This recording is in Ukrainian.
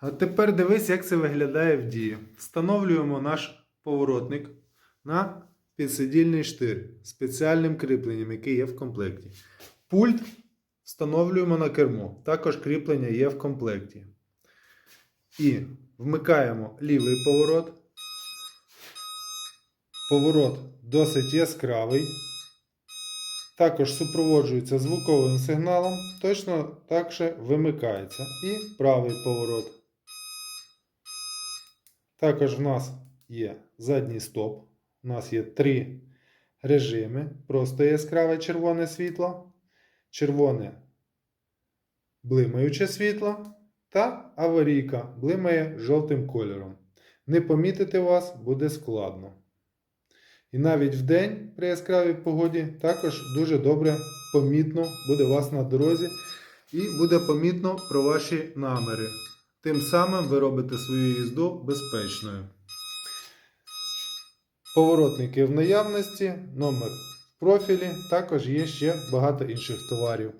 А тепер дивись, як це виглядає в дії. Встановлюємо наш поворотник на підсидільний штир спеціальним кріпленням, який є в комплекті. Пульт встановлюємо на кермо. Також кріплення є в комплекті. І вмикаємо лівий поворот. Поворот досить яскравий. Також супроводжується звуковим сигналом, точно так же вимикається. І правий поворот. Також в нас є задній стоп. У нас є три режими. Просто яскраве червоне світло, червоне блимаюче світло та аварійка блимає жовтим кольором. Не помітити вас буде складно. І навіть в день при яскравій погоді також дуже добре помітно буде вас на дорозі і буде помітно про ваші наміри. Тим самим ви робите свою їзду безпечною. Поворотники в наявності, номер в профілі, також є ще багато інших товарів.